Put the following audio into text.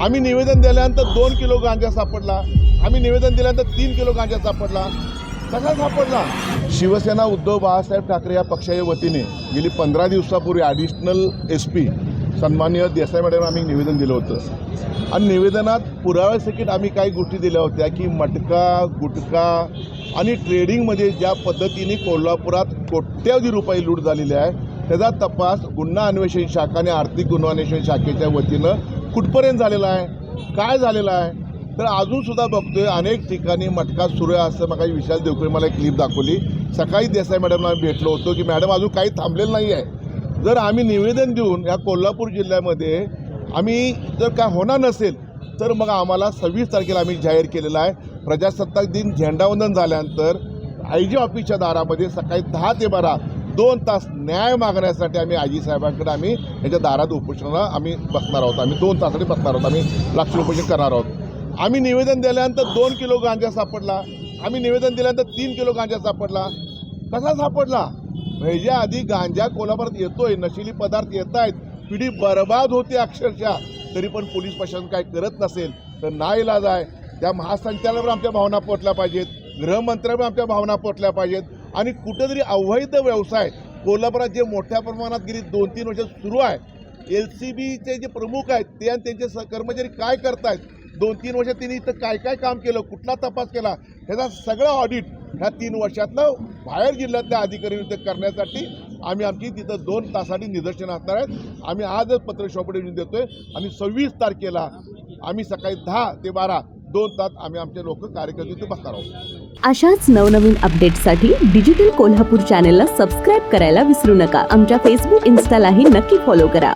आम्ही निवेदन दिल्यानंतर दोन किलो गांजा सापडला. आम्ही निवेदन दिल्यानंतर तीन किलो गांजा सापडला. कसा सापडला. शिवसेना उद्धव बाळासाहेब ठाकरे या पक्षाच्या वतीने गेली पंधरा दिवसापूर्वी ॲडिशनल एस पी सन्मान्य देसाई मॅडम आम्ही निवेदन दिलं होतं. आणि निवेदनात पुराव्यासकट आम्ही काही गोष्टी दिल्या होत्या की मटका गुटखा आणि ट्रेडिंगमध्ये ज्या पद्धतीने कोल्हापुरात कोट्यावधी रुपये लूट झालेली आहे त्याचा तपास गुन्हा अन्वेषण शाखा आणि आर्थिक गुन्हा अन्वेषण शाखेच्या वतीनं कुठपर्यंत झालेला आहे? काय झालेलं आहे? तर अजूनसुद्धा बघतोय अनेक ठिकाणी मटका सुरू आहे असं मग विशाल देवकरी मला एक क्लिप दाखवली. सकाळी देसाई मॅडमला भेटलो होतो की मॅडम अजून काही थांबलेलं नाही आहे. जर आम्ही निवेदन देऊन या कोल्हापूर जिल्ह्यामध्ये आम्ही जर काय होणार नसेल तर मग आम्हाला सव्वीस तारखेला आम्ही जाहीर केलेला आहे. प्रजासत्ताक दिन झेंडावंदन झाल्यानंतर आय जी ऑफिसच्या दारामध्ये सकाळी दहा ते बारा दोन तास न्याय मागण्यासाठी आम्ही आजी साहेबांकडे आम्ही याच्या दारात उपोषणाला आम्ही बसणार आहोत. आम्ही दोन तासाठी बसणार आहोत. आम्ही लक्ष उपोषण करणार आहोत. आम्ही निवेदन दिल्यानंतर दोन किलो गांजा सापडला. आम्ही निवेदन दिल्यानंतर तीन किलो गांजा सापडला. कसा सापडला? ह्याच्या आधी गांजा कोल्हापुरात येतोय. नशिली पदार्थ येत आहेत. पिढी बर्बाद होते अक्षरशः. तरी पण पोलीस प्रशासन काय करत नसेल तर ना इलाज आहे. त्या महासंचालनावर आमच्या भावना पोटल्या पाहिजेत. गृहमंत्र्यावर आमच्या भावना पोटल्या पाहिजेत. आणि कुठेतरी अवैध व्यवसाय. कोल्हापुरात जे मोठ्या प्रमाणात गेली दोन तीन वर्ष सुरू आहे एल सी बीचे जे प्रमुख आहेत ते आणि त्यांचे स- कर्मचारी काय करतायत? दोन तीन वर्षात त्यांनी इथं काय काय काम केलं कुठला तपास केला? ह्याचा सगळं ऑडिट ह्या तीन वर्षातलं बाहेर जिल्ह्यातल्या अधिकाऱ्यांनी करण्यासाठी आम्ही आमची तिथं दोन तासाठी निदर्शनं असणार आहेत. आम्ही आजच पत्र शॉपडे देतोय. आणि सव्वीस तारखेला आम्ही सकाळी दहा ते बारा दोन तास आम्ही आमचे लोक कार्यकर्ते इथे बसणार आहोत. अशाच नवनवीन अपडेटसाठी डिजिटल कोल्हापूर चॅनेलला सबस्क्राईब करायला विसरू नका. आमच्या फेसबुक इन्स्टालाही नक्की फॉलो करा.